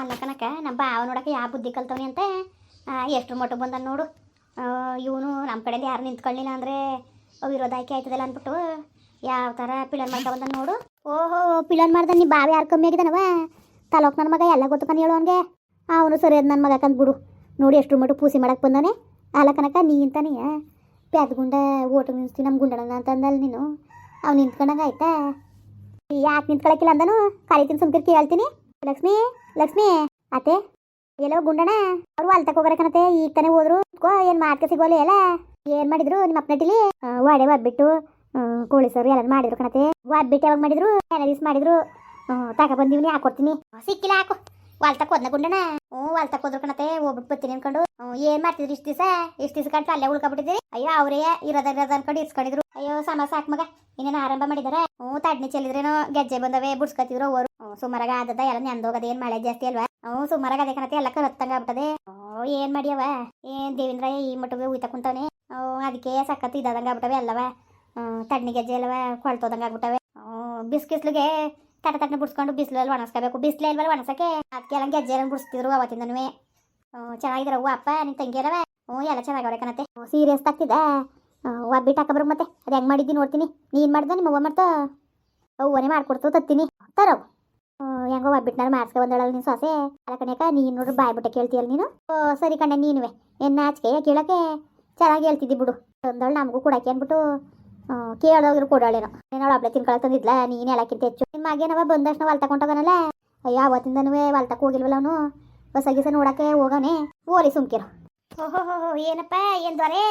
ಅಲ್ಲ ಕನಕ ನಮ್ಮ ಬಾವ ನೋಡಕ್ಕೆ ಯಾವ ಬುದ್ಧಿ ಕಲ್ತವನಿ ಅಂತ ಎಷ್ಟು ಮಟ್ಟಿಗೆ ಬಂದ ನೋಡು. ಇವನು ನಮ್ಮ ಕಡೆಯಲ್ಲಿ ಯಾರು ನಿಂತ್ಕೊಳ್ಳಿಲ್ಲ ಅಂದರೆ ವಿರೋಧ ಆಯ್ಕೆ ಆಯ್ತದಲ್ಲ ಅಂದ್ಬಿಟ್ಟು ಯಾವ ಥರ ಪಿಳನ್ ಮಾಡ್ತಾ ಬಂದ ನೋಡು. ಓಹೋ, ಪಿಳನ್ ಮಾಡ್ದ ನೀ ಬಾವ ಯಾರು ಕಮ್ಮಿ ಆಗಿದಾನವ? ತಲೋಕ್ ನನ್ನ ಮಗ ಎಲ್ಲ ಗೊತ್ತು ಕಣ್ ಹೇಳು ಅವನಿಗೆ. ಅವನು ಸರಿ ನನ್ನ ಮಗ ಕಂದ್ಬಿಡು ನೋಡಿ ಎಷ್ಟು ಮಟ್ಟು ಪೂಸಿ ಮಾಡಕ್ಕೆ ಬಂದಾನೆ. ಅಲ್ಲ ಕನಕ ನೀ ಇಂತಾನೆ ಪ್ಯಾದ ಗುಂಡ ಓಟು ನಮ್ಮ ಗುಂಡಣ್ಣ ಅಂತಂದಲ್ಲ ನೀನು. ಅವ್ನು ನಿಂತ್ಕೊಂಡಂಗೆ ಆಯ್ತಾ? ಯಾಕೆ ನಿಂತ್ಕೊಳಕ್ಕಿಲ್ಲ ಅಂದನು? ಕರಿತೀನಿ ಸುಮ್ಕಿರ್ ಕೇಳ್ತೀನಿ. ಲಕ್ಷ್ಮಿ ಲಕ್ಷ್ಮಿ, ಅತ್ತೆ, ಎಲ್ಲೋ ಗುಂಡಣ ಅವ್ರು ಅಲ್ಲಿ ತಕ ಕಣತೆ ಈಗ ತಾನೇ ಹೋದ್ರು. ಏನ್ ಏನು ಮಾತ್ಕೆ ಸಿಗೋಲ್ಲ ಎಲ್ಲ? ಏನ್ ಮಾಡಿದ್ರು ನಿಮ್ಮ ಅಪ್ಪನಟ್ಟಿಲಿ ವಾಡೆ ಒಬ್ಬಿಟ್ಟು ಕೋಳಿ ಸರ್ ಎಲ್ಲ ಮಾಡಿದ್ರು ಕಣತೆ ಒಬ್ಬಿಟ್ಟು ಯಾವಾಗ ಮಾಡಿದ್ರು? ಮಾಡಿದ್ರು? ತಕ ಬಂದಿವ್ನಿ, ಹಾಕೊಡ್ತೀನಿ. ಸಿಕ್ಕಿಲ್ಲ, ಹಾಕು. ವಾಲ್ ತಕೋದ್ನ ಗುಂಡಣ ಹ್ಞೂ, ಅಲ್ಲಿ ತಕ ಹೋದ್ರು ಕಣತೆ ಹೋಗ್ಬಿಟ್ಟು ಬರ್ತೀನಿ ಅನ್ಕೊಂಡು. ಏನ್ ಮಾಡ್ತಿದ್ರಿ ಇಷ್ಟು ದಿವಸ? ಇಷ್ಟು ದಿವಸ ಕಂಡು ಅಲ್ಲೇ ಉಳ್ಕೊಬಿಟ್ಟಿದ್ದೀರಿ? ಅಯ್ಯೋ, ಅವರೇ ಇರೋದ ಇರೋದ ಅನ್ಕೊಂಡು ಇರ್ಸ್ಕೊಂಡಿದ್ರು. ಅಯ್ಯೋ, ಸಮ ಸಾಕ್ ಮಗ, ಇನ್ನೇನು ಆರಂಭ ಮಾಡಿದಾರೆ? ಹ್ಞೂ, ತಡ್ನಿ ಚೆಲ್ಲಿದ್ರೇನೋ ಗೆಜ್ಜೆ ಬಂದವೆ, ಬುಡ್ಸ್ಕೊತಿದ್ರು ಅವರು. ಸುಮಾರಾಗ ಆದದ, ಎಲ್ಲ ನೆಂದೋಗದ ಏನ್ ಮಳೆ ಜಾಸ್ತಿ ಅಲ್ವಾ? ಹ್ಞೂ, ಸುಮಾರಾಗ ಅದೇ ಕಣತೆ ಎಲ್ಲ ಕರತ್ತಂಗ ಆಗ್ಬಿಟ್ಟದೆ. ಓ ಏನ್ ಮಾಡ್ಯವ? ಏನ್ ದೇವಿಂದ್ರ, ಈ ಮಟ್ಟಿಗೆ ಉಯ್ತಾ ಕುಂತವನೆ? ಅದಕ್ಕೆ ಸಖತ್ ಇದಾದಂಗ ಆಗ್ಬಿಟ್ಟವೆ ಅಲ್ಲವ? ಹ್ಞೂ, ತಡ್ನಿ ಗೆಜ್ಜೆ ಅಲ್ವಾ ಕೊಳ್ತೋದಂಗ ಆಗ್ಬಿಟ್ಟವೆ. ಹ್ಞೂ, ಬಿಸ್ಕಿಸ್ಲಿಗೆ ತಟ ತಟ್ಟನೆ ಬಿಡ್ಸ್ಕೊಂಡು ಬಿಸಿಲಲ್ಲಿ ಒಣಸ್ಕೋಬೇಕು. ಬಿಸಿಲೇ ಇಲ್ವಲ್ಲ ಒಣಸಕ್ಕೆ ಗೆಜ್ಜೆ ಎಲ್ಲ ಬಿಡಿಸ್ತಿದ್ರು ಅವತ್ತಿಂದನೂ ಚೆನ್ನಾಗಿದ್ರ ಹೂವು ಅಪ್ಪ, ನಿನ್ ತಂಗಿ ಅಲ್ಲವ ಹ್ಞೂ ಎಲ್ಲ ಚೆನ್ನಾಗವ್ರೆ ಕಣತೆ ಸೀರಿಯಸ್ ಆಗ್ತಿದ್ದ ಒಬ್ಬಿಟ್ಟು ಹಾಕಬ್ರು ಮತ್ತೆ. ಅದು ಹೆಂಗೆ ಮಾಡಿದ್ದಿ ನೋಡ್ತೀನಿ. ನೀನು ಮಾಡ್ದೆ, ನಿಮ್ಮ ಅವ್ವ ಮಾಡ್ತಾ ಅವ್ವನೇ ಮಾಡ್ಕೊಡ್ತು, ತತ್ತೀನಿ. ತರೋ ಹೆಂಗೋ ಒಬ್ಬಿಟ್ಟು ಮಾಡಿಸ್ಕೊ ಬಂದಳಲ್ಲ ನೀನು ಸೊಸೆ. ಅಲ್ಲ ಕಣಕ ನೀನು ನೋಡ್ರಿ ಬಾಯ್ ಬಿಟ್ಟೆ ಕೇಳ್ತೀಯಲ್ಲ ನೀನು? ಓ, ಸರಿ ಕಣ್ಣ ನೀನುವೆ. ಏನು ನಾಚಿಕೆ ಕೇಳಕ್ಕೆ? ಚೆನ್ನಾಗಿ ಹೇಳ್ತಿದ್ದಿ ಬಿಡು. ಅಂದಳು ನಮಗೂ ಕೊಡಕ್ಕೆ ಅಂದ್ಬಿಟ್ಟು ಕೇಳೋಗಿರು ಕೊಡಾಳೇನೋ. ನೀನು ಒಬ್ಳೆ ತಿನ್ಕೊಳಕ್ ತಂದಿದ್ಲ? ನೀನು ಎಲ್ಲಕ್ಕಿಂತ ಹೆಚ್ಚು. ನಿನ್ನ ಮಗೇನವ ಬಂದಷ್ಟು ಹೊಲ್ ತಗೊಂಡೋಗನಲ್ಲ ಅಯ್ಯ ಅವತ್ತಿಂದನೂ ಹೊಲ್ ತಕ ಹೋಗಿಲ್ವಲ್ಲ ಅವನು? ಹೊಸ ಗಿಸ ನೋಡಕ್ಕೆ ಹೋಗವನೆ. ಓಲಿ ಸುಮ್ಕಿರು. ಓಹೋ ಏನಪ್ಪ? ಏನ್ ದೊರೆ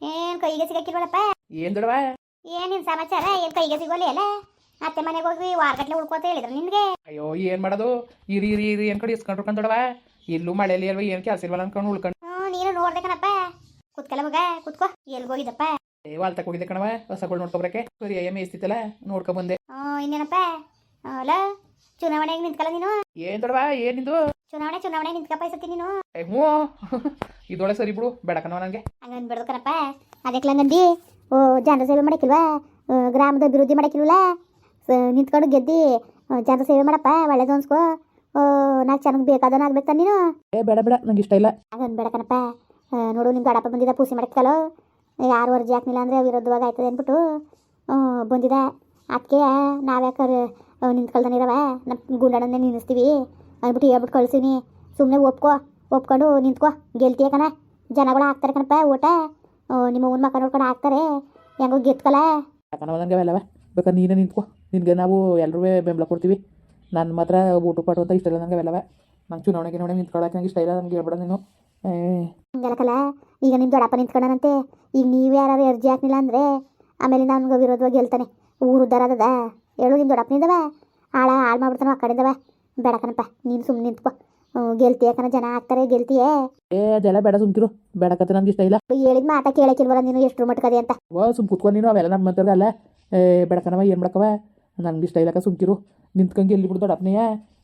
ಏನ್ ಕೈಗೆ ಸಿಗಕ್ಕಿಲ್ವಲ್ಲಪ್ಪ ಏನ್ ದೊಡವ ಏನಿನ್ ಸಮಾಚಾರ? ಏನ್ ಕೈಗೆ ಸಿಗೋಲಿ ಅಲ್ಲ? ಅತ್ತೆ ಮನೆಗೆ ಹೋಗಿ ವಾರಗಟ್ಲೆ ಉಳ್ಕೋತ ಹೇಳಿದ್ರು ನಿನ್ಗೆ. ಅಯ್ಯೋ ಏನ್ ಮಾಡೋದು? ಇರಿ ಇರಿ ಇರಿ ಏನ್ ಕಡೆ ಇಸ್ಕೊಂಡ್ರು ಕಂದೊಡವ ಇಲ್ಲೂ ಮಳೆಯಲ್ಲಿ ಅಲ್ವಾ ಏನ್ ಕೆಲಸ ಇಲ್ವಲ್ಲ ಅನ್ಕೊಂಡು ಉಳ್ಕೊಂಡು. ನೀನು ನೋಡ್ದೆ ಕಣಪ್ಪ. ಕುತ್ಕಲ ಮಗ ಕುತ್ಕೋ. ಎಲ್ಗೋಗಿದ್ದಪ್ಪ ಏ ವಾಲ್ ತಕೋಗಿದ್ದೆ ಕಣವ ಹೊಸಗಳು ನೋಡ್ಕೊಬ್ರಕ್ಕೆ. ಸರಿ ಅಯ್ಯ ಇಸ್ತಿತ್ತಲ್ಲ ನೋಡ್ಕೊ ಬಂದೆ. ಆ ಇನ್ನೇನಪ್ಪ? ಅಲ್ಲ ಚುನಾವಣೆಗೆ ನಿಂತ್ಕಲ್ಲ ನೀನು? ಏನ್ ದೊಡವ ನಿಂದು? ಚುನಾವಣೆ ಚುನಾವಣೆ ನಿಂತ್ಕಪ್ಪ ಈ ಸತಿ ನೀನು? ಹ್ಞೂ. ಇದೊಳೆ ಸರಿ ಬಿಡು ಬೇಡ ಕಣವ ನನಗೆ ಬಿಡದ ಕಣಪ್ಪ. ಅದಕ್ಕೆ ನಂದಿ ಓ ಜನರ ಸೇವೆ ಮಾಡಕ್ಕಿಲ್ವಾ? ಗ್ರಾಮದ ಅಭಿವೃದ್ಧಿ ಮಾಡಕ್ಕಿಲ್ವಲ್ಲ? ನಿಂತ್ಕೊಂಡು ಗೆದ್ದಿ ಜನರ ಸೇವೆ ಮಾಡಪ್ಪ ಒಳ್ಳೇದು ಅನ್ಸ್ಕೋ. ಓ ನಾಲ್ಕು ಚೆನ್ನಾಗಿ ಬೇಕಾದನ ಆಗ್ಬೇಕು ನೀನು? ಏ ಬೇಡ ಬೇಡ ನಂಗೆ ಇಷ್ಟ ಇಲ್ಲ ಹಂಗನ್ಬೇಡ ಕಣಪ್ಪ. ಆ, ನೋಡು ನಿಮ್ಮ ಗಡಪ ಬಂದಿದ್ದ ಪೂಸಿ ಮಾಡಕ್ಕಲ್ಲ ಯಾರು ಅರ್ಜಿ ಹಾಕ್ಲಿಲ್ಲ ಅಂದರೆ ವಿರೋಧವಾಗಿ ಆಯ್ತದೆ ಅಂದ್ಬಿಟ್ಟು ಬಂದಿದ. ಅದಕ್ಕೆ ನಾವ್ಯಾಕೆ ನಿಂತ್ಕೊಳ್ದನಿರವ ನಮ್ಮ ಗುಂಡಣ್ಣನೇ ನಿಲ್ಲಿಸ್ತೀವಿ ಅಂದ್ಬಿಟ್ಟು ಹೇಳ್ಬಿಟ್ಟು ಕಳ್ಸೀನಿ. ಸುಮ್ಮನೆ ಒಪ್ಕೋ ಒಪ್ಕೊಂಡು ನಿಂತ್ಕೋ. ಗೆಲ್ತೀಯ ಕಣ? ಜನಗಳು ಹಾಕ್ತಾರೆ ಕಣಪ್ಪ ಊಟ ನಿಮ್ಮ ಅವ್ನ ಮಕ್ಕ ನೋಡ್ಕೊಂಡು ಹಾಕ್ತಾರೆ. ಹೆಂಗೋ ಗೆತ್ಕಲ್ಲ ಅವೆಲ್ಲವ ಬೇಕಾದ್ರೆ ನೀನೇ ನಿಂತ್ಕೋ. ನಿನಗೆ ನಾವು ಎಲ್ಲರೂ ಬೆಂಬಲ ಕೊಡ್ತೀವಿ. ನನ್ನ ಮಾತ್ರ ಊಟ ಪಾಟು ಅಂತ ಇಷ್ಟ ಇಲ್ಲ ನನಗೆ ಅವೆಲ್ಲವ. ನಂಗೆ ಚುನಾವಣೆಗೆ ನೋಡಿ ನಿಂತ್ಕೊಳಕ್ಕೆ ನಂಗೆ ಇಷ್ಟ ಇಲ್ಲ ನನಗೆ ಹೇಳ್ಬೇಡ ನೀನು. ಹಂಗಲ್ಲಕಲ್ಲ ಈಗ ನಿಮ್ಮ ದೊಡ್ಡಪ್ಪ ನಿಂತ್ಕೊಂಡನಂತೆ. ಈಗ ನೀವು ಯಾರು ಅರ್ಜಿ ಹಾಕ್ಲಿಲ್ಲ ಅಂದರೆ ಆಮೇಲೆ ನಾನು ವಿರೋಧವಾಗಿ ಗೆಲ್ತಾನೆ ಊರು ಉದ್ದಾರ ಅದದ. ಹೇಳು ನಿಮ್ಮ ದೊಡ್ಡಪ್ಪನಿಂದವ ಆಳ ಹಾಳು ಮಾಡ್ಬಿಡ್ತಾನೆ ಆ ಕಡೆದವ ಬೇಡಕನಪ್ಪ ನೀನು ಸುಮ್ಮನೆ ನಿಂತ್ಕೋ. ಗೆಲ್ತಿ ಗೆಲ್ತೀಯ ಕಣ ಜನ ಹಾಕ್ತಾರೆ ಗೆಲ್ತಿಯೇ. ಏ ಅದೆಲ್ಲ ಬೇಡ ಸುಮ್ಕಿರು. ಬೇಡಕತ್ತೆ ನನಗೆ ಇಷ್ಟ ಇಲ್ಲ. ಹೇಳಿದ ಮಾತಾ ಕೇಳಕ್ಕಿಲ್ವಲ್ಲ ನೀನು ಎಷ್ಟು ಮಟ್ಕದೆ ಅಂತ. ಓ ಸುಮ್ ಕುತ್ಕೊಂಡು ನೀನು ಅವೆಲ್ಲ ನಮ್ಮ ಮಂತರ್ಗ ಅಲ್ಲ. ಏ ಬೇಡಕನವ ಏನು ಮಾಡಕವ ನನಗೆ ಇಷ್ಟ ಇಲ್ಲಕ ಸುಮ್ಕಿರು. ನಿಂತ್ಕಂಗೆ ಎಲ್ಲಿ ಬಿಡು ದೊಡ್ಡಪ್ಪನೆಯ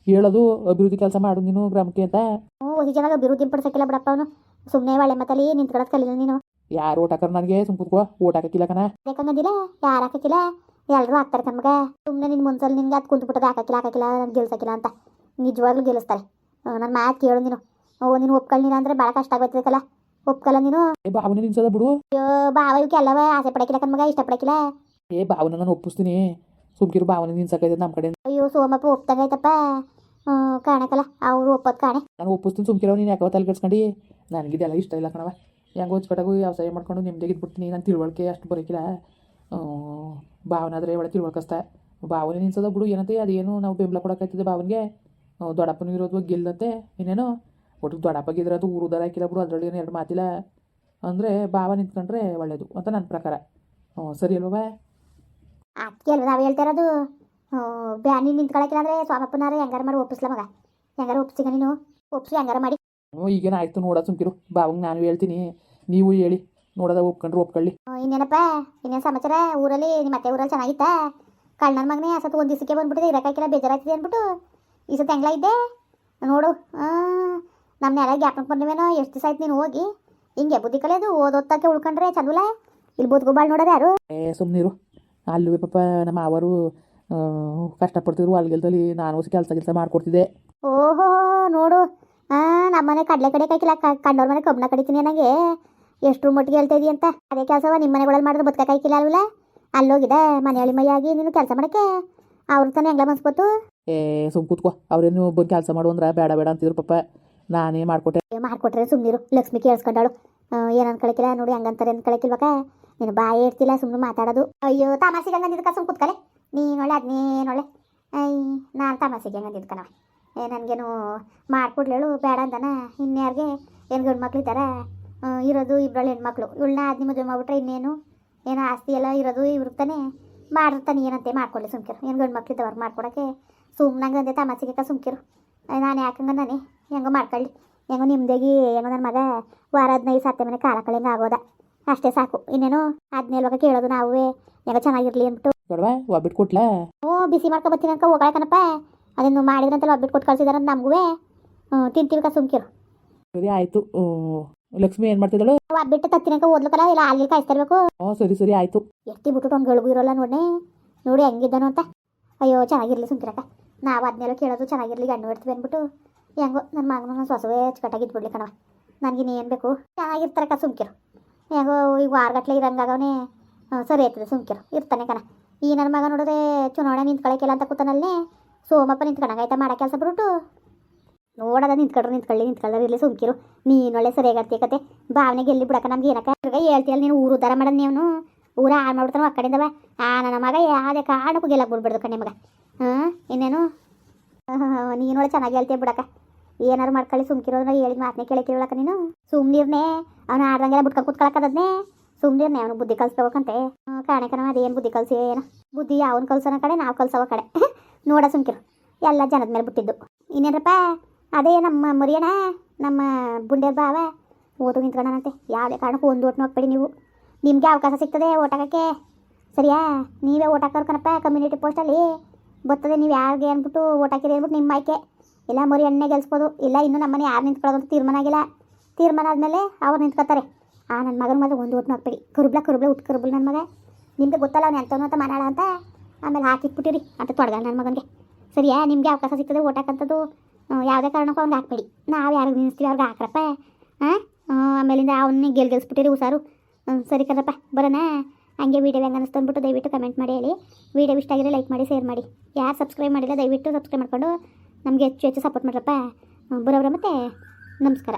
ಹೇಳೋದು ಅಭಿವೃದ್ಧಿ ಕೆಲಸ ಮಾಡು ನೀನು ಗ್ರಾಮಕ್ಕೆ ಅಂತ. ಹ್ಞೂ ಒಂದು ಜನ ಅಭಿವೃದ್ಧಿ ಪಡಿಸಕ್ಕಿಲ್ಲ ಬಿಡಪ್ಪ ಅವನು. ಸುಮ್ಮನೆ ಒಳ್ಳೆ ಮತ್ತಲ್ಲಿ ನಿಂತ್ಕೊಳ್ಳೋದು ಕಲಿಲ್ಲ ನೀನು. ಯಾರು ಓಟ್ ಹಾಕರ್ ನನಗೆ? ಸುಮ್ ಕುತ್ಕೋ ಓಟ್ ಹಾಕಿಲ್ಲ ಕಣ. ಯಾಕಂಗಂದಿಲ್ಲ ಯಾರು ಹಾಕಿಲ್ಲ ಎಲ್ಲರೂ ಹಾಕ್ತಾರೆ ಕಣ್ಮಗ ಸುಮ್ಮನೆ ನಿನ್ನ ಮುನ್ಸಲ್ಲಿ ನಿನ್ಗೆ ಅದು ಕುಂತು ಬಿಟ್ಟದ ಹಾಕಕ್ಕಿಲ್ಲ ಹಾಕಕ್ಕಿಲ್ಲ ನಾನು ಗೆಲ್ಸಕ್ಕಿಲ್ಲ ಅಂತ ನಿಜವಾಗ್ಲೂ ಗೆಲ್ಲಿಸ್ತಾರೆ. ನನ್ನ ಮಾತು ಕೇಳು ನೀನು. ಓ ನೀನು ಒಪ್ಕೊಳ್ಳಿಲ್ಲ ಅಂದ್ರೆ ಭಾಳ ಕಷ್ಟ ಆಗ್ಬೇಕಲ್ಲ ಒಪ್ಕಲ್ಲ ನೀನು? ಏ ಭಾವನೆ ನಿನ್ಸದ ಬಿಡು. ಅಯ್ಯೋ ಭಾವ ಇವಕ್ಕೆ ಎಲ್ಲವ ಆಸೆ ಪಡಕ್ಕಿಲ್ಲ ಕಣ್ಮಗ ಇಷ್ಟಪಡಕ್ಕಿಲ್ಲ ಏ ಭಾವನೆ ನಾನು ಒಪ್ಪಿಸ್ತೀನಿ. ಸುಮ್ಕಿರು ಭಾವನೆ ನಿನ್ಸಕೈತೆ ನಮ್ಮ ಕಡೆ. ಅಯ್ಯೋ ಸೋಮಪ್ಪ ಒಪ್ತಂಗೈತಪ್ಪ ಕಾಣಕಲ್ಲ ಅವ್ರು ಒಪ್ಪೋದು ಕಾಣೆ. ನಾನು ಒಪ್ಪಿಸ್ತೀನಿ ಸುಮ್ಕಿರೋ ನೀನು ಯಾಕೋ ತಲೆ ಕೆಡ್ಸ್ಕೊಂಡು? ನನಗಿದೆಲ್ಲ ಇಷ್ಟ ಇಲ್ಲ ಕಣವ. ಹೆಂಗೆ ಹೊಚ್ಕಟಾಗು ವ್ಯವಸಾಯ ಮಾಡ್ಕೊಂಡು ನಿಮ್ದೇ ಇದ್ಬಿಡ್ತೀನಿ ನಾನು ತಿಳುವಳಿಕೆ ಅಷ್ಟು ಬರೋಕಿಲ್ಲ. ಭಾವನೆ ಆದರೆ ಒಳ್ಳೆ ತಿಳುವಳ್ಕಸ್ತ. ಭಾವನೆ ನಿನ್ಸದ ಬಿಡು, ಏನಂತೆ, ಅದೇನು ನಾವು ಬೆಂಬಲ ಕೊಡೋಕಾಯ್ತದೆ ಭಾವನಿಗೆ? ದೊಡ್ಡಪ್ಪನ ಇರೋದು ಗೆಲ್ಲಂತೆ, ಇನ್ನೇನು? ಒಟ್ಟು ದೊಡ್ಡಪ್ಪಗಿದ್ರೆ ಅದು ಊರು ಹಾಕಿಲ್ಲ ಬಿಡು ಅದರಲ್ಲಿ ಏನು ಎರಡು ಮಾತಿಲ್ಲ. ಅಂದರೆ ಭಾವ ನಿಂತ್ಕೊಂಡ್ರೆ ಒಳ್ಳೇದು ಅಂತ ನನ್ನ ಪ್ರಕಾರ. ಸರಿ ಅಲ್ವಾ ಅದಕ್ಕೆ ಅಲ್ವ ನಾವು ಹೇಳ್ತಾ ಇರೋದು? ಬ್ಯಾನಿ ನಿಂತ್ಕೊಳಕ್ಕಿಲ್ಲ ಅಂದರೆ ಸ್ವಾಮಪ್ಪನಾರ ಹೆಂಗಾರ ಮಾಡಿ ಒಪ್ಪಿಸ್ಲ ಮಗ. ಹೆಂಗಾರ ಒಪ್ಸಿಗ ನೀನು? ಒಪ್ಸಿ, ಹೆಂಗಾರ ಮಾಡಿ ಈಗೇನು ಆಯ್ತು ನೋಡ ಸುಮ್ಕಿರು. ಭಾವಂಗೆ ನಾನು ಹೇಳ್ತೀನಿ. ನೀವು ಹೇಳಿ. ನೋಡೋದ ಒಪ್ಕೊಂಡ್ರು ಒಪ್ಕೊಳ್ಳಿ. ಇನ್ನೇನಪ್ಪ? ಇನ್ನೇನು ಸಮಾಚಾರ? ಊರಲ್ಲಿ ನಿಮ್ಮ ಅತ್ತೆ ಊರಲ್ಲಿ ಚೆನ್ನಾಗಿತ್ತಾ? ಕಳ್ಳನ ಮಗನೇ ಆ ಸತ್ತು ಒಂದು ದಿವಸಕ್ಕೆ ಬಂದ್ಬಿಟ್ಟಿದೆ ಇರೋಕ್ಕಾಗಿಲ್ಲ ಬೇಜಾರಾಗ್ತಿದೆ ಅಂದ್ಬಿಟ್ಟು. ಈ ಸತ್ತು ಹೆಂಗ್ಲ ಇದ್ದೆ? ನೋಡು ನಮ್ಮ ನೆಲ ಗ್ಯಾಪ್ನಕ್ಕೆ ಮೇನೋ ಎಷ್ಟು ದಿವಸ ಆಯ್ತು ನೀನು ಹೋಗಿ? ಹಿಂಗೆ ಬುದ್ಧಿ ಕಲಿಯೋದು ಓದೋತ್ತಕ್ಕೆ ಉಳ್ಕೊಂಡ್ರೆ ಚಲೋಲ್ಲ ಇಲ್ಲಿ ಬದುಕು ಬಾಳ್ ನೋಡೋರು ಯಾರು? ಏ ಸುಮ್ಮನಿರು ಅಲ್ಲೂ ಪಾಪ ನಮ್ಮ ಅವರು ಕಷ್ಟಪಡ್ತಿದ್ರು ಅಲ್ಲಿ ಹೊಲ್ಗೆಲ್ದಲ್ಲಿ ನಾನು ಕೆಲಸ ಕೆಲಸ ಮಾಡ್ಕೊಡ್ತಿದ್ದೆ. ಓಹೋ ನೋಡು. ಆ ನಮ್ಮನೆ ಕಡಲೆ ಕಡೆ ಕಾಯ್ಕಿಲ್ಲ ಕಂಡೋರ್ ಮನೆ ಕಬ್ಬನ ಕಡಿತೀನಿ ನನಗೆ ಎಷ್ಟು ಮಟ್ಟಿಗೆ ಹೇಳ್ತಾ ಇದೀಯ ಅಂತ. ಅದೇ ಕೆಲಸವ ನಿಮ್ಮ ಮನೆಗಳಲ್ಲಿ ಮಾಡಿದ್ರೆ ಬದುಕ ಕಾಯ್ಕಿಲ್ಲ ಅಲ್ವಲ್ಲ? ಅಲ್ಲೋಗಿದೆ ಮನೆಯಳಿ ಮೈಯಾಗಿ ನೀನು ಕೆಲಸ ಮಾಡಕ್ಕೆ? ಅವ್ರ ತಾನೇ ಹೆಂಗ್ಲ ಮನ್ಸ್ಕೊತು ಏ ಸುಮ್ ಕೂತ್ಕೋ. ಅವ್ರೇನು ಬಂದು ಕೆಲಸ ಮಾಡು ಅಂದ್ರೆ ಬೇಡ ಬೇಡ ಅಂತಿದ್ರು ಪಪ್ಪ. ನಾನೇ ಮಾಡ್ಕೊಟ್ಟೆ. ಏ ಮಾಡ್ಕೊಟ್ರೆ ಸುಮ್ಮನಿರು ಲಕ್ಷ್ಮಿ ಕೇಳಿಸ್ಕೊಂಡಾಳು. ಏನು ಕಳಕಿಲ್ಲ ನೋಡಿ ಹಂಗಂತಾರೆ ಅನ್ಕೊಳಕಿಲ್ವಾಗ ನೀನು ಬಾಯಿ ಇರ್ತಿಲ್ಲ ಸುಮ್ಮನೆ ಮಾತಾಡೋದು. ಅಯ್ಯೋ ತಮಾಸಿಗೆ ಹಂಗಂದಿದ್ಕ ಸುಮ್ ಕೂತ್ಕಲೆ. ನೀನೊಳ್ಳೆ ಅದ್ನೇನೊಳ್ಳೆ ಐ ನಾನು ತಮಾಸಿಗೆ ಹಂಗಂದಿದ್ಕ ನಾವು. ನನಗೇನು ಮಾಡ್ಕೊಡ್ಲೇಳು ಬೇಡ ಅಂದನ. ಇನ್ಯಾರಿಗೆ ಏನು ಗಂಡು ಮಕ್ಳು ಇದ್ದಾರೆ? ಇರೋದು ಇಬ್ಬರಲ್ಲಿ ಹೆಣ್ಮಕ್ಳು. ಇವಳನ್ನ ಆದ್ನಿ ಮದುವೆ ಮಾಡ್ಬಿಟ್ರೆ ಇನ್ನೇನು? ಏನು ಆಸ್ತಿ ಎಲ್ಲ ಇರೋದು ಇವ್ರಿಗೆ ತಾನೇ? ಮಾಡಿರ್ತಾನೆ ಏನಂತೆ ಮಾಡ್ಕೊಳ್ಳಿ ಸುಮ್ಕಿರು. ಏನು ಗಂಡು ಮಕ್ಳು ಇದ್ದವ್ರು ಮಾಡ್ಕೊಡೋಕ್ಕೆ? ಸುಮ್ಮನಂಗೆ ಅಂದೆ ತಮಾಸಿಗೆ ಸುಮ್ಕಿರು. ನಾನು ಯಾಕಂಗ ನಾನೇ ಹೆಂಗೋ ಮಾಡ್ಕೊಳ್ಳಿ. ಹೆಂಗೋ ನಿಮ್ದಾಗಿ ಹೆಂಗೋ ನನ್ನ ಮಗ ವಾರ ಹದಿನೈದು ಸತ್ತೆ ಮನೆ ಕಾಲ ಕಳೆಂಗೆ ಆಗೋದ. ಅಷ್ಟೇ ಸಾಕು. ಇನ್ನೇನು ಹದಿನೇಳುವಾಗ ಕೇಳೋದು ನಾವೇ ಹೆಂಗೋ ಚೆನ್ನಾಗಿರ್ಲಿ ಅಂದ್ಬಿಟ್ಟು. ಒಬ್ಬಿಟ್ಟು ಕೊಟ್ಲಾ? ಓ ಬಿಸಿ ಮಾಡ್ಕೊ ಬರ್ತೀನಿ ಅಂಕ ಹೋಗಳಕನಪ್ಪ ಅದನ್ನು ಮಾಡಿದ್ರಂತೆಲ್ಲ ಒಬ್ಬಿಟ್ಟು ಕೊಟ್ಟು ಕಳ್ಸಿದಾರ ನಮಗೂ ತಿಂತೀವಿ ಕ ಸುಮ್ಕಿರು. ಸರಿ ಆಯ್ತು. ಲಕ್ಷ್ಮಿ ಏನು ಮಾಡ್ತಿದ್ದಳು? ಒಬ್ಬಿಟ್ಟು ತತ್ತಿನಕ ಓದ್ಲಕ್ಕಲ್ಲ ಇಲ್ಲ ಅಲ್ಲಿ ಕಾಯಿಸ್ತಿರ್ಬೇಕು. ಹ್ಞೂ ಸರಿ ಸರಿ ಆಯ್ತು. ಎತ್ತಿ ಬಿಟ್ಟು ಒಂದು ಗಳಿಗೂ ಇರೋಲ್ಲ ನೋಡಿ ನೋಡಿ ಹೆಂಗಿದ್ದಾನು ಅಂತ. ಅಯ್ಯೋ ಚೆನ್ನಾಗಿರ್ಲಿ ಸುಮ್ಕಿರಕ್ಕ. ನಾವು ಅದನ್ನೆಲ್ಲ ಕೇಳೋದು ಚೆನ್ನಾಗಿರ್ಲಿ ಗಂಡು ಬಿಡ್ತೀವಿ ಅಂದ್ಬಿಟ್ಟು ಹೆಂಗೋ ನನ್ನ ಮಗನ ಸೊಸವೇ ಅಚ್ಚುಕಟ್ಟಾಗಿ ಬಿಡ್ಲಿ ಕಣವ ನನಗೆ ಏನು ಬೇಕು? ಚೆನ್ನಾಗಿರ್ತಾರಕ್ಕ ಸುಮ್ಕಿರು. ಹೆಂಗೋ ಈಗ ವಾರಗಟ್ಲೆ ಇರಂಗಾಗವನೇ ಸರಿ ಆಯ್ತದೆ ಸುಮ್ಕಿರು. ಇರ್ತಾನೆ ಕಣ. ಈ ನನ್ನ ಮಗ ನೋಡಿದ್ರೆ ಚುನಾವಣೆ ನಿಂತ್ಕೊಳಕಿಲ್ಲ ಅಂತ ಕೂತಾನಲ್ಲಿ ಸೋಮಪ್ಪ ಆಯ್ತಾ ಮಾಡೋ ಕೆಲಸ ಬಿಟ್ಬಿಟ್ಟು ನೋಡದ ನಿಂತ್ಕೊಂಡ್ರು, ನಿಂತ್ಕೊಳ್ಳಿ ನಿಂತ್ಕೊಳ್ಳಿ ಇರಲಿ ಸುಮ್ಕಿರು. ನೀನೊಳ್ಳೆ ಸರಿಯಾಗತ್ತಿ ಕತೆ. ಭಾವನೆಗೆ ಎಲ್ಲಿ ಬಿಡಕ ನಮ್ಗೆ ಏನಕ್ಕ? ಹೇಳ್ತಿಯಲ್ಲ ನೀನು ಊರು ಉದ್ದಾರ ಮಾಡೋದು ನೀವು ಊರ ಹಾಳು ಮಾಡ್ಬಿಡ್ತಾನೆ ಆ ಆ, ನನ್ನ ಮಗ ಯಾವುದೇ ಕಾರಣಕ್ಕೂ ಗೆಲ್ಲಕ್ಕೆ ಬಿಡ್ಬಿಡ್ದು ಕಣ್ಣೆ ಮಗ. ಹಾಂ ಇನ್ನೇನು ನೀನೊಳ್ಳೆ ಚೆನ್ನಾಗಿ ಹೇಳ್ತೀಯ ಬಿಡಕ್ಕ. ಏನಾರು ಮಾಡ್ಕೊಳ್ಳಿ ಸುಮ್ಕಿರೋದ್ರ ಹೇಳಿದ ಮಾತನ್ನೇ ಕೇಳಿ ಕೇಳಕ್ಕ ನೀನು. ಸುಮ್ನಿರ್ನೆ, ಅವನು ಆಡ್ದಂಗೆಲ್ಲ ಬಿಟ್ಕೊಂಡು ಕೂತ್ಕೊಳಕ್ಕದನ್ನೇ ಸುಮ್ನಿರ್ನೇ ಅವನು ಬುದ್ಧಿ ಕಲ್ಸ್ಕೋಬೇಕಂತೆ ಕಾಣೆ ನಾವು ಅದೇನು ಬುದ್ಧಿ ಕಲ್ಸಿ ಏನೋ? ಬುದ್ಧಿ ಅವನು ಕಲ್ಸೋನ ಕಡೆ, ನಾವು ಕಲ್ಸವ ಕಡೆ. ನೋಡ ಸುಮ್ಕಿರು. ಎಲ್ಲ ಜನದ ಮೇಲೆ ಬಿಟ್ಟಿದ್ದು. ಇನ್ನೇನಪ್ಪ ಅದೇ ನಮ್ಮ ಮರಿಯಣ್ಣ, ನಮ್ಮ ಬುಂಡೆ ಬಾವ ಓದು ನಿಂತ್ಕೊಂಡನಂತೆ ಯಾವುದೇ ಕಾರಣಕ್ಕೂ ಒಂದು ಓಟ್ನ ಹೋಗ್ಬೇಡಿ ನೀವು. ನಿಮಗೆ ಅವಕಾಶ ಸಿಗ್ತದೆ ಓಟ್ ಹಾಕೋಕ್ಕೆ. ಸರಿಯಾ? ನೀವೇ ಓಟ್ ಹಾಕೋರು ಕಣಪ್ಪ ಕಮ್ಯುನಿಟಿ ಪೋಸ್ಟಲ್ಲಿ ಬರ್ತದೆ, ನೀವು ಯಾರಿಗೆ ಅಂದ್ಬಿಟ್ಟು ಓಟ್ ಹಾಕಿರಿ ಅಂದ್ಬಿಟ್ಟು ನಿಮ್ಮ ಆಯ್ಕೆ. ಇಲ್ಲ ಮರಿ ಎಣ್ಣೆ ಗೆಲ್ಸ್ಬೋದು, ಇಲ್ಲ ಇನ್ನೂ ನಮ್ಮನೆ ಯಾರು ನಿಂತ್ಕೊಳ್ಳೋದು ಅಂತ ತೀರ್ಮಾನ ಆಗಿಲ್ಲ. ತೀರ್ಮಾನ ಆದಮೇಲೆ ಅವ್ರು ನಿಂತ್ಕೋತಾರೆ ಆ ನನ್ನ ಮಗನ ಮಾತ್ರ ಒಂದು ಓಟ್ನ ಹಾಕ್ಬೇಡಿ. ಕರುಬ್ಲ ಕರುಬ್ಲ ಉಟ್ ಕುರುಬ್ಲ ನನ್ನ ಮಗ. ನಿಮಗೆ ಗೊತ್ತಲ್ಲ ಅವ್ನು ಎಂತವನು ಅಂತ ಮನಾಳ ಅಂತ. ಆಮೇಲೆ ಹಾಕಿಟ್ಬಿಟ್ಟಿರಿ ಅಂತ ತೊಡಗಲ್ಲ ನನ್ನ ಮಗನಿಗೆ. ಸರಿಯಾ? ನಿಮಗೆ ಅವಕಾಶ ಸಿಗ್ತದೆ ಓಟ್ ಹಾಕಂಥದ್ದು ಯಾವುದೇ ಕಾರಣಕ್ಕೂ ಅವ್ನಿಗೆ ಹಾಕ್ಬೇಡಿ. ನಾವು ಯಾರಿಗೆ ನಿಲ್ಲಿಸ್ತೀವಿ ಅವ್ರಿಗೆ ಹಾಕ್ರಪ್ಪ. ಹಾಂ ಆಮೇಲಿಂದ ಅವನ್ನೇ ಗೆಲ್ ಗೆಲ್ಸ್ಬಿಟ್ಟಿರಿ ಹುಷಾರು. ಸರಿ ಕರಪ್ಪ ಬರೋಣ. ಹಂಗೆ ವೀಡಿಯೋ ಹೆಂಗೆ ಅನ್ನಿಸ್ತು ಅಂದ್ಬಿಟ್ಟು ದಯವಿಟ್ಟು ಕಮೆಂಟ್ ಮಾಡಿ ಹೇಳಿ. ವೀಡಿಯೋ ಇಷ್ಟ ಆಗಿದ್ರೆ ಲೈಕ್ ಮಾಡಿ ಶೇರ್ ಮಾಡಿ. ಯಾರು ಸಬ್ಸ್ಕ್ರೈಬ್ ಮಾಡಿಲ್ಲ ದಯವಿಟ್ಟು ಸಬ್ಸ್ಕ್ರೈಬ್ ಮಾಡಿಕೊಂಡು ನಮಗೆ ಹೆಚ್ಚು ಹೆಚ್ಚು ಸಪೋರ್ಟ್ ಮಾಡ್ರಪ್ಪ. ಬರೋರ ಮತ್ತೆ ನಮಸ್ಕಾರ.